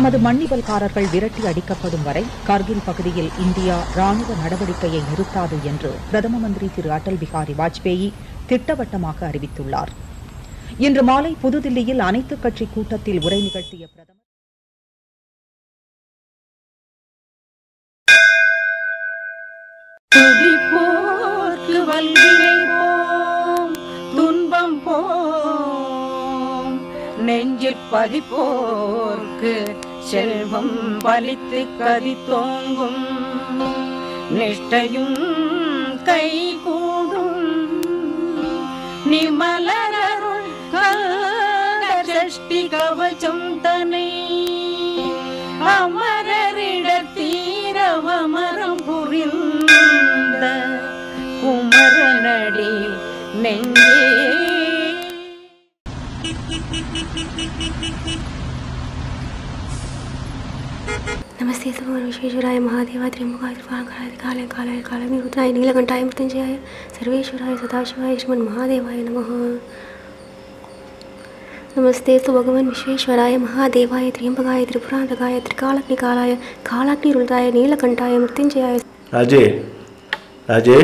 தமது மன்னிவல்காரர்கள் விரட்டி அடிக்கப்படும் வரை கார்கில் பகுதியில் இந்தியா ராணுவ நடவடிக்கையை நிறுத்தாது என்று பிரதம மந்திரி திரு அடல் பிகாரி வாஜ்பேயி திட்டவட்டமாக அறிவித்துள்ளார். இன்று மாலை புதுதில்லியில் அனைத்துக் கட்சி கூட்டத்தில் உரை நிகழ்த்திய பிரதமர் துன்பம் போம். நெஞ்சிற் பதிப்போர்க்கு செல்வம் பலித்து கதி தோங்கும் நிஷ்டையும் கை नमस्ते सुभोर विश्वेश्वराय महादेवाय त्र्यंबकाय त्रिपुरांकराय काले कालाय कालमेघुताय नीलकंठाय मृत्युंजयाय सर्वेश्वराय सदाशिवाय श्रीमन् महादेवाय नमः नमस्ते तु भगवान् विश्वेश्वराय महादेवाय त्र्यंबकाय त्रिपुरांतकाय त्रिकालग्निकालाय कालाग्निरुदाय नीलकंठाय मृत्युंजयाय ராஜே ராஜே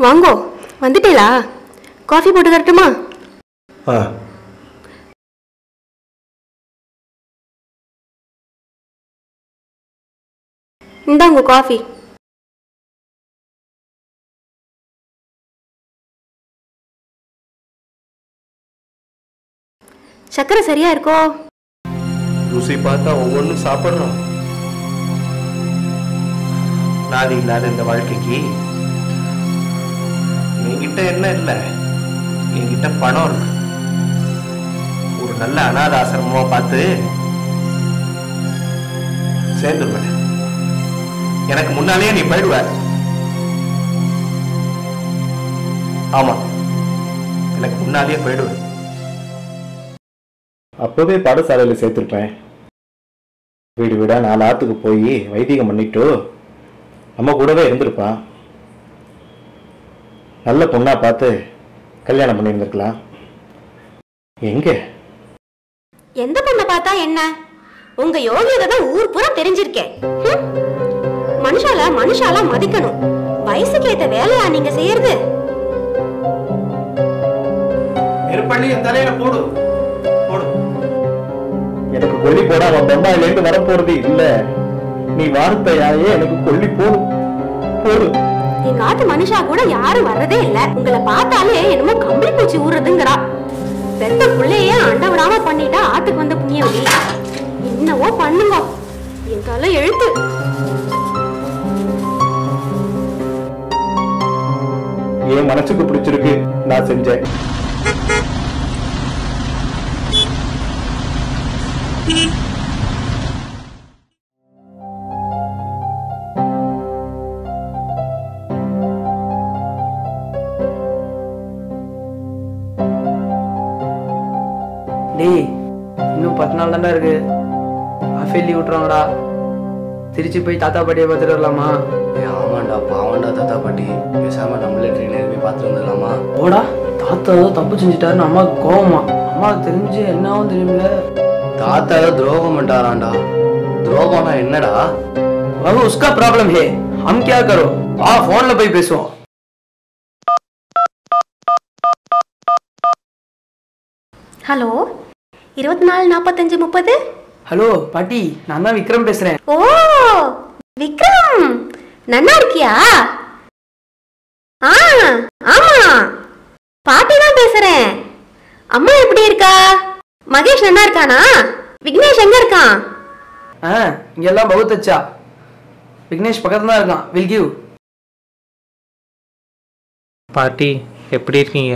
வாங்கோ வந்துட்டீங்களா காஃபி போட்டு தரட்டுமா ஆ இந்தாங்க காஃபி சக்கரை சரியா இருக்கோ? ருசி பார்த்தா ஒவ்வொன்றும் சாப்பிட்றோம் நாதி இல்லாத இந்த வாழ்க்கைக்கு என்கிட்ட என்ன இல்லை? என்கிட்ட பணம் இருக்கு. ஒரு நல்ல அனாத ஆசிரமமா பார்த்து சேர்ந்துருவேன். எனக்கு முன்னாலேயே நீ போயிடுவ. ஆமா. எனக்கு முன்னாலேயே போயிடுவேன் அப்போவே பாடசாலையில் சேர்த்துருப்பேன். வீடு வீடா நாலு ஆத்துக்கு போய் வைத்தியம் பண்ணிட்டு நம்ம கூடவே இருந்திருப்பான் நல்ல பொண்ணா பார்த்து கல்யாணம் பண்ணியிருந்திருக்கலாம். எங்க? எந்த பொண்ணை பார்த்தா என்ன? உங்க யோகியதை தான் ஊர் பூரா தெரிஞ்சிருக்கேன். மனுஷால மனுஷால மதிக்கணும். வயசுக்கு ஏத்த வேலையா நீங்க செய்யறது? நெருப்பள்ளி என் தலையில போடு. போடு. எனக்கு கொல்லி போட அவன் பம்பாயில இருந்து வரப்போறது இல்ல. நீ வார்த்தையாயே எனக்கு கொல்லி போடு. போடு. எங்க ஆத்து மனுஷா கூட யாரும் வர்றதே இல்ல. உங்களை பார்த்தாலே என்னமோ கம்பளி பூச்சி ஊறுறதுங்கிறா. பெத்த புள்ளையே அண்ட விடாம பண்ணிட்டா ஆத்துக்கு வந்த புண்ணியவதி. என்னவோ பண்ணுங்க. என் தலை எழுத்து. என் மனசுக்கு பிடிச்சிருக்கு. நான் செஞ்சேன். டேய் இன்னும் பத்து நாள் தான்டா இருக்கு. அஃபேல் லீவ் விட்ருவாங்கடா திருச்சி போய் தாத்தா பாட்டியை பார்த்துட்டு வரலாமா? அடடா பாவண்டா தாத்தா பாட்டி. பேசாம நம்மளே ட்ரெயினில் போய் பார்த்துட்டு போடா தாத்தா ஏதோ தப்பு செஞ்சுட்டாருன்னு அம்மாவுக்கு கோவமா. அம்மாவுக்கு தெரிஞ்சு என்னாவும் தெரியல தாத்தா ஏதோ துரோகம் பண்ணிட்டாராண்டா துரோகம்னா என்னடா? அது உஸ்கா ப்ராப்ளம் ஹே. ஹம் கியா கரோ. வா ஃபோனில் போய் பேசுவோம். ஹலோ இருபத்தி நாலு நாற்பத்தஞ்சு முப்பது? ஹலோ பாட்டி நான் தான் விக்ரம் பேசுறேன். ஓ விக்ரம்! நன்னா இருக்கியா? ஆ ஆமா. பாட்டி தான் பேசுறேன். அம்மா எப்படி இருக்கா? மகேஷ் நன்னா இருக்கானா? விக்னேஷ் எங்க இருக்கான்? ஆ இங்கெல்லாம் பகுத் அச்சா விக்னேஷ் பக்கத்துல தான் இருக்கான். வில் கிவ் பாட்டி எப்படி இருக்கீங்க?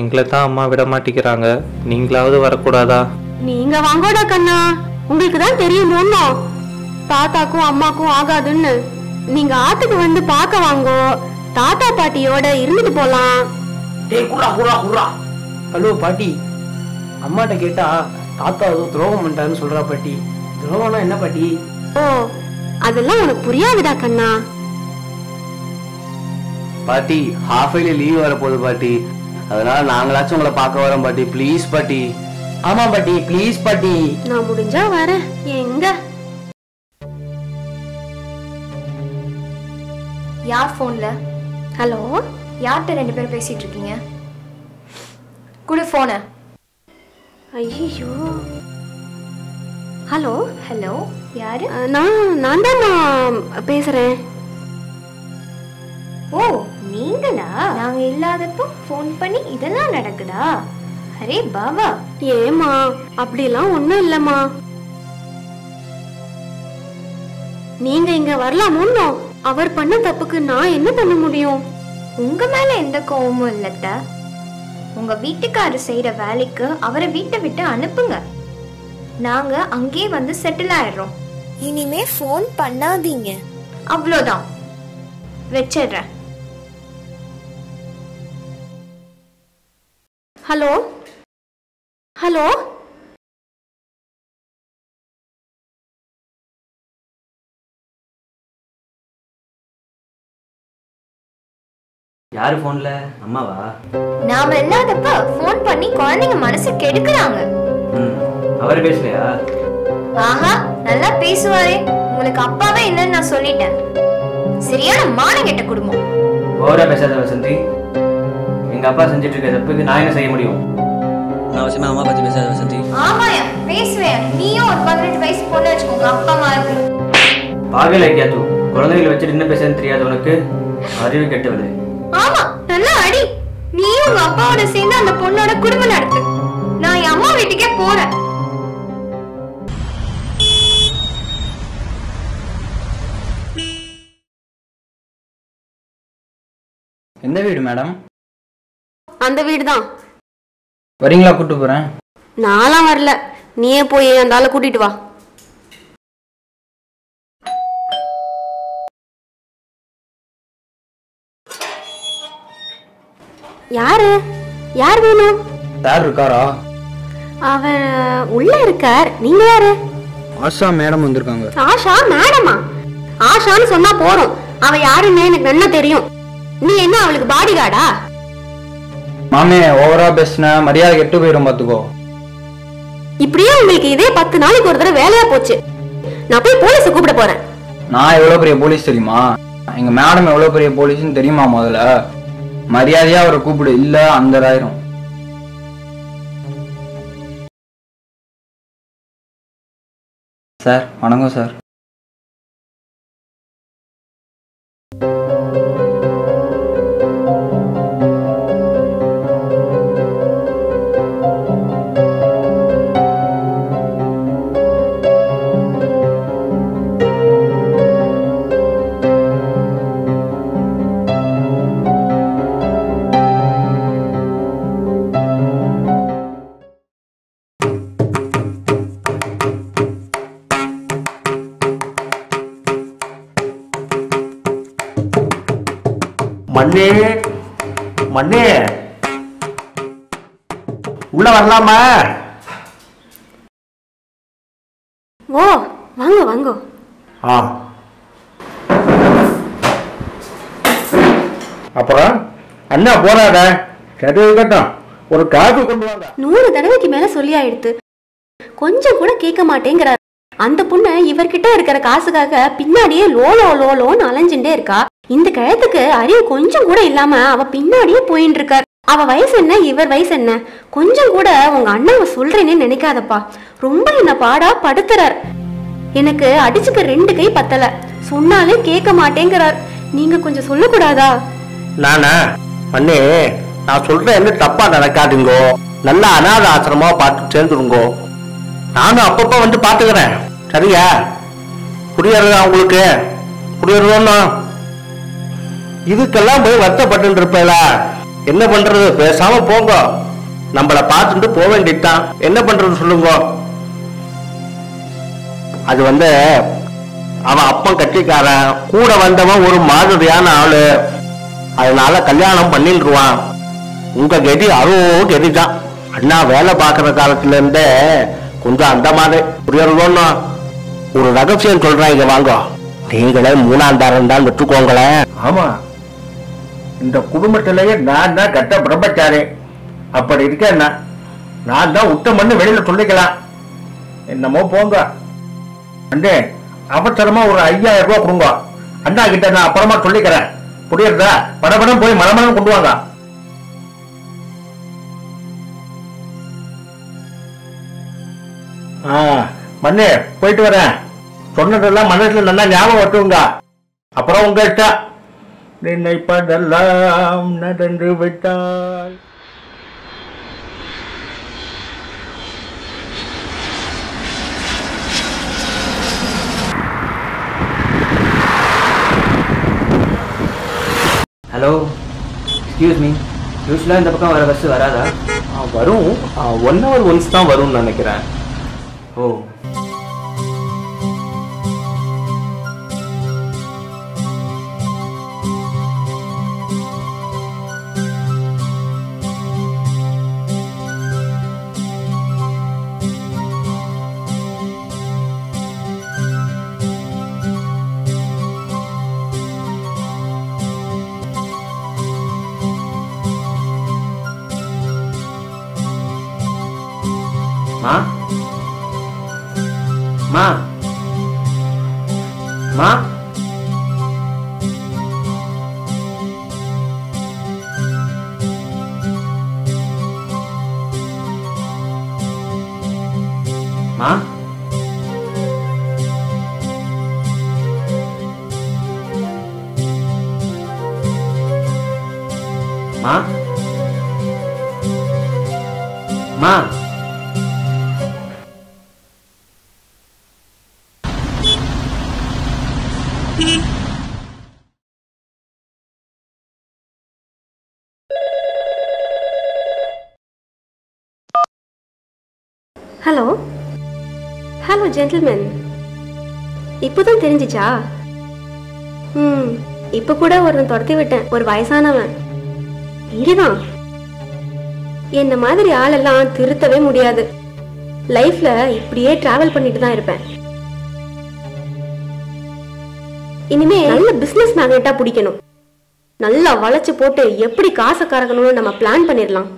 எங்களை தான் அம்மா விட மாட்டேங்கிறாங்க நீங்களாவது வரக்கூடாதா? நீங்க வாங்கோடா கண்ணா. உங்களுக்கு தான் தெரியும் ஒன்னும் தாத்தாக்கும் அம்மாக்கும் ஆகாதுன்னு. நீங்க ஆத்துக்கு வந்து பார்க்க வாங்கோ. தாத்தா பாட்டியோட இருந்துட்டு போலாம். டேய் குர்ரா குர்ரா ஹலோ பாட்டி. அம்மாட்ட கேட்டா தாத்தா ஏதோ துரோகம் பண்ணிட்டாருன்னு சொல்றா பாட்டி. துரோகம்னா என்ன பாட்டி? ஓ அதெல்லாம் உனக்கு புரியாதுடா கண்ணா. பாட்டி ஹாஃப் இயர்லி லீவ் வர போகுது பாட்டி. அதனால நாங்களாச்சும் உங்களை பார்க்க வரோம் பாட்டி. ப்ளீஸ் பாட்டி. ஆமா பாட்டி. ப்ளீஸ் பாட்டி. நான் முடிஞ்சா வரேன். எங்க யார் ஃபோன்ல ஹலோ யார்கிட்ட ரெண்டு பேரும் பேசிட்டு இருக்கீங்க? குடு ஃபோனை ஐயோ ஹலோ ஹலோ யாரு? நான் நான் தான் பேசுறேன். ஓ நீங்களா? நாங்க இல்லாதப்போ ஃபோன் பண்ணி இதெல்லாம் நடக்குதா? அரே பாவா ஏமா அப்படிலாம் ஒண்ணும் இல்லம்மா. நீங்க இங்க வரலாமோன்னோ அவர் பண்ண தப்புக்கு நான் என்ன பண்ண முடியும்? உங்க மேல எந்த கோவமும் இல்லத்த. உங்க வீட்டுக்காரர் செய்யற வேலைக்கு அவரை வீட்டை விட்டு அனுப்புங்க. நாங்க அங்கேயே வந்து செட்டில் ஆயிடுறோம். இனிமே ஃபோன் பண்ணாதீங்க. அவ்வளோதான். வச்சிடுறேன். ஹலோ? ஹலோ? யாரு ஃபோன்ல அம்மாவா? நாம இல்லாதப்ப ஃபோன் பண்ணி குழந்தைங்க மனசு கெடுக்குறாங்க. ம் அவர் பேசலையா? ஆஹா நல்லா பேசுவாரே. உங்களுக்கு அப்பாவே இல்லைன்னு நான் சொல்லிட்டேன். சரியான மானங்கெட்ட குடும்பம். ஓவரா பேசாத வசந்தி எங்க அப்பா செஞ்சுட்டு இருக்க தப்புக்கு நான் என்ன செய்ய முடியும்? அவசியமா அம்மா பத்தி பேசாத வசந்தி ஆமாயா பேசுவேன். நீயும் ஒரு பதினெட்டு வயசு பொண்ணு வச்சுக்கோங்க அப்பா மாதிரி பாகல கேத்து குழந்தைகளை வச்சுட்டு என்ன பேசுன்னு தெரியாது உனக்கு. அறிவு கெட்டவளே ஆமா நல்லா அடி. நீயும் உங்க அப்பாவோட சேர்ந்து அந்த பொண்ணோட குடும்பம் நடத்து. நான் என் அம்மா வீட்டுக்கே போறேன். எந்த வீடு மேடம்? அந்த வீடு தான் வரீங்களா கூட்டு போறேன்? நான்லாம் வரல. நீயே போய் அந்த ஆளை கூட்டிட்டு வா. யாரு? யார் வேணும் சார் இருக்காரா? அவர் உள்ள இருக்கார். நீங்க யாரு? ஆஷா மேடம் வந்திருக்காங்க. ஆஷா மேடமா? ஆஷான்னு சொன்னா போறோம் அவ யாருன்னு எனக்கு நல்லா தெரியும். நீ என்ன அவளுக்கு பாடி கார்டா மாமே ஓவரா பேசின மரியாதை கெட்டு போயிடும் பாத்துக்கோ. இப்படியே உங்களுக்கு இதே பத்து நாளைக்கு ஒரு தடவை வேலையா போச்சு. நான் போய் போலீஸை கூப்பிட போறேன். நான் எவ்வளவு பெரிய போலீஸ் தெரியுமா? எங்க மேடம் எவ்வளவு பெரிய போலீஸ்னு தெரியுமா முதல்ல? மரியாதையா அவரை கூப்பிடு. இல்ல அந்த சார் வணக்கம் சார். மண்ணே. உள்ள வரலாமா? ஓ வாங்க வாங்க. ஆ. அப்புறம் அண்ணா போறாட சரி இருக்கட்டும் ஒரு காஃபி கொண்டு வாங்க. நூறு தடவைக்கு மேல சொல்லி ஆயிடுத்து. கொஞ்சம் கூட கேட்க மாட்டேங்கிறார். அந்த பொண்ணு இவர்கிட்ட இருக்கிற காசுக்காக பின்னாடியே லோலோ லோலோன்னு அலைஞ்சுட்டே இருக்கா. இந்த கழுத்துக்கு அறிவு கொஞ்சம் கூட இல்லாம அவ பின்னாடியே போயின்னு இருக்கார் அவ வயசு என்ன இவர் வயசு என்ன? கொஞ்சம் கூட உங்க அண்ணாவை சொல்றேன்னு நினைக்காதப்பா. ரொம்ப என்ன பாடா படுத்துறார். எனக்கு அடிச்சுக்க ரெண்டு கை பத்தல. சொன்னாலே கேட்க மாட்டேங்கிறார். நீங்க கொஞ்சம் சொல்லக்கூடாதா? நானா? அண்ணே நான் சொல்றேன் என்ன தப்பா நடக்காதுங்கோ. நல்ல அனாத ஆசிரமா பார்த்து சேர்ந்துருங்கோ நானும் அப்பப்ப வந்து பாத்துக்கிறேன் சரியா? புரியறதா உங்களுக்கு? புரியறதோன்னா இதுக்கெல்லாம் போய் வருத்தப்பட்டு இருப்பேளா என்ன பண்றது? பேசாம போங்க. நம்மள பார்த்துட்டு போக வேண்டியதுதான். என்ன பண்றது சொல்லுங்க. அது வந்து அவன் அப்பன் கட்டிக்காரன். கூட வந்தவன் ஒரு மாதிரியான ஆளு. அதனால கல்யாணம் பண்ணிடுவான் உங்க கெதி அரோ கெதி தான் அண்ணா வேலை பார்க்குற காலத்துல இருந்தே கொஞ்சம் அந்த மாதிரி புரியறதோன்னா ஒரு ரகசியம் சொல்றேன் இங்க வாங்க. நீங்களே மூணாந்தாரம் தான் விட்டுக்கோங்களேன். ஆமா. இந்த குடும்பத்திலேயே நான் தான் கட்ட பிரம்மச்சாரி. அப்படி இருக்கேன்னா நான் தான் உத்தமன்னு வெளியில சொல்லிக்கலாம். என்னமோ போங்க. அண்டே அவசரமா ஒரு ஐயாயிரம் ரூபா கொடுங்க. அண்ணா கிட்ட நான் அப்புறமா சொல்லிக்கிறேன். புரியுறதா? படபடம் போய் மலமலம் கொண்டு வாங்க. ஆ மண்ணே போயிட்டு வரேன். சொன்னதெல்லாம் மனசுல நல்லா ஞாபகம் வச்சுங்க அப்புறம் உங்க இஷ்டம் நினைப்பதெல்லாம் நடந்து விட்டால். ஹலோ எக்ஸ்கியூஸ் மீ யூஸ்வலாக இந்த பக்கம் வர பஸ் வராதா? வரும். ஒன் ஹவர் ஒன்ஸ் தான் வரும்னு நினைக்கிறேன். ஓ. ஹலோ? ஹலோ ஜென்டில்மேன் இப்போதான் தெரிஞ்சிச்சா? ம் இப்போ கூட ஒருத்தன் துரத்தி விட்டேன். ஒரு வயசானவன். இதுதான் என்ன மாதிரி ஆளெல்லாம் திருத்தவே முடியாது. லைஃப்ல இப்படியே டிராவல் பண்ணிட்டு தான் இருப்பேன். இனிமே நல்ல பிசினஸ் மேக்னெட்டா பிடிக்கணும். நல்லா வளைச்சு போட்டு எப்படி காசை கறக்கணும்னு நம்ம பிளான் பண்ணிடலாம்.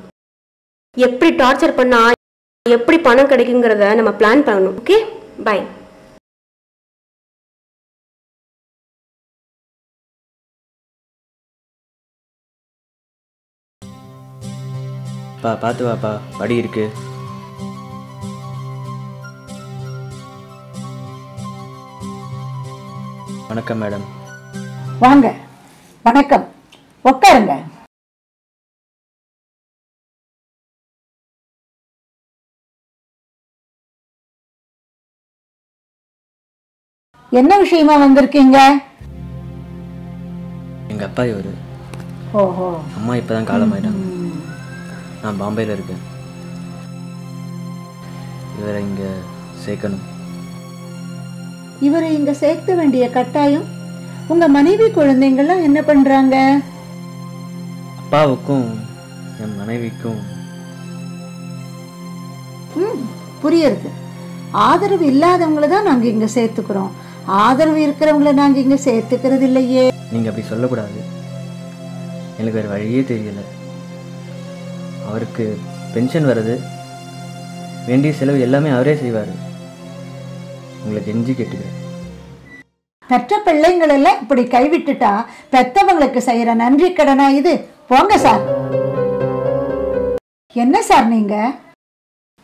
எப்படி டார்ச்சர் பண்ணா எப்படி பணம் கிடைக்குங்கிறத நம்ம பிளான் பண்ணணும் ஓகே பை பா பார்த்து வாப்பா. படி இருக்கு. வணக்கம் மேடம். வாங்க. வணக்கம். உட்காருங்க. என்ன விஷயமா வந்திருக்கீங்க? எங்கள் அப்பா இவர் ஓஹோ. அம்மா இப்போ தான் காலமாயிட்டாங்க நான் பாம்பேயில் இருக்கேன். இவரை இங்கே சேர்க்கணும். இவரை இங்க சேர்க்க வேண்டிய கட்டாயம் உங்க மனைவி குழந்தைங்கள்லாம் என்ன பண்றாங்க? அப்பாவுக்கும் என் மனைவிக்கும். ம் புரியுறது ஆதரவு இல்லாதவங்கள தான் நாங்க இங்க சேர்த்துக்கிறோம். ஆதரவு இருக்கிறவங்கள நாங்க இங்க சேர்த்துக்கிறது இல்லையே நீங்கள் அப்படி சொல்லக்கூடாது. எனக்கு வேறு வழியே தெரியல. அவருக்கு பென்ஷன் வருது வேண்டிய செலவு எல்லாமே அவரே செய்வார். உங்களை கெஞ்சி கேட்டுக்கிறேன். பெற்ற பிள்ளைங்கள் எல்லாம் இப்படி கைவிட்டுட்டா பெத்தவங்களுக்கு செய்யற நன்றி கடனா இது? போங்க சார். என்ன சார் நீங்க?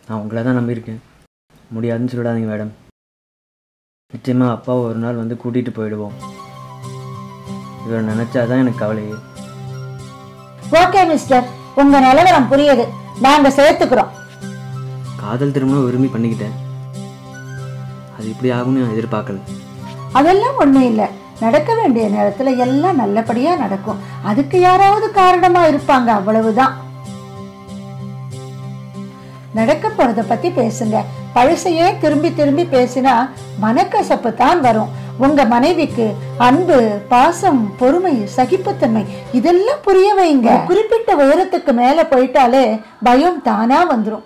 நான் உங்களை தான் நம்பியிருக்கேன். முடியாதுன்னு சொல்லிடாதீங்க மேடம். நிச்சயமாக அப்பாவை ஒரு நாள் வந்து கூட்டிகிட்டு போயிடுவோம். இவரை நினச்சாதான் எனக்கு கவலையே. ஓகே மிஸ்டர் உங்க நிலவரம் புரியுது. நாங்க சேர்த்துக்கிறோம். காதல் திருமணம் விரும்பி பண்ணிக்கிட்டேன். அது இப்படி ஆகும்னு நான் எதிர்பார்க்கல. அதெல்லாம் ஒண்ணும் இல்ல. நடக்க வேண்டிய நேரத்துல எல்லாம் நல்லபடியா நடக்கும். அதுக்கு யாராவது காரணமா இருப்பாங்க அவ்வளவுதான். நடக்க போறத பத்தி பேசுங்க. பழசையே திரும்பி திரும்பி பேசினா மனக்கசப்பு தான் வரும். உங்க மனைவிக்கு அன்பு பாசம் பொறுமை சகிப்புத்தன்மை இதெல்லாம் புரிய வைங்க. குறிப்பிட்ட உயரத்துக்கு மேல போயிட்டாலே பயம் தானா வந்துரும்.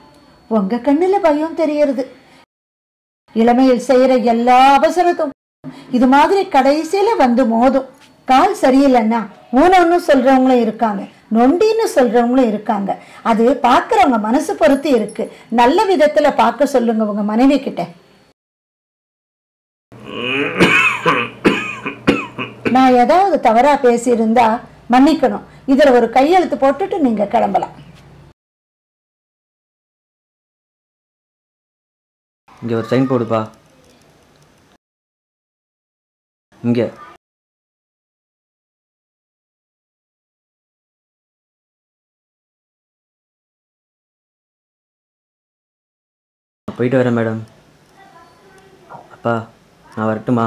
உங்க கண்ணுல பயம் தெரியறது. இளமையில் செய்யற எல்லா அவசரத்தும் இது மாதிரி கடைசியில வந்து மோதும். கால் சரியில்லைன்னா ஊனம்னு சொல்றவங்களும் இருக்காங்க நொண்டின்னு சொல்றவங்களும் இருக்காங்க. அது பார்க்குறவங்க மனசு பொறுத்து இருக்கு. நல்ல விதத்துல பார்க்க சொல்லுங்க உங்க மனைவி கிட்ட. நான் ஏதாவது தவறா பேசியிருந்தா மன்னிக்கணும். இதுல ஒரு கையெழுத்து போட்டுட்டு நீங்க கிளம்பலாம். இங்கே ஒரு சைன் போடுப்பா. இங்கே. போயிட்டு வரேன் மேடம். அப்பா நான் வரட்டுமா?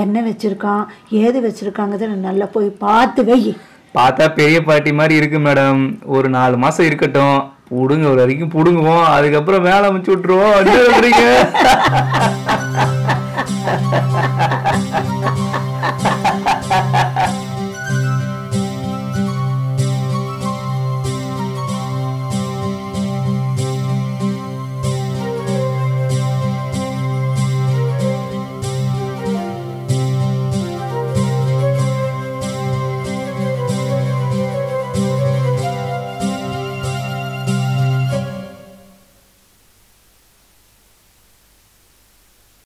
என்ன வச்சிருக்கான்? ஏது வச்சிருக்காங்கிறத நல்லா போய் பார்த்து வை. பார்த்தா பெரிய பாட்டி மாதிரி இருக்கு மேடம். ஒரு நாலு மாசம் இருக்கட்டும். புடுங்க ஒரு வரைக்கும் புடுங்குவோம். அதுக்கப்புறம் வேலை அமைச்சு விட்டுருவோம். சொல்றீங்க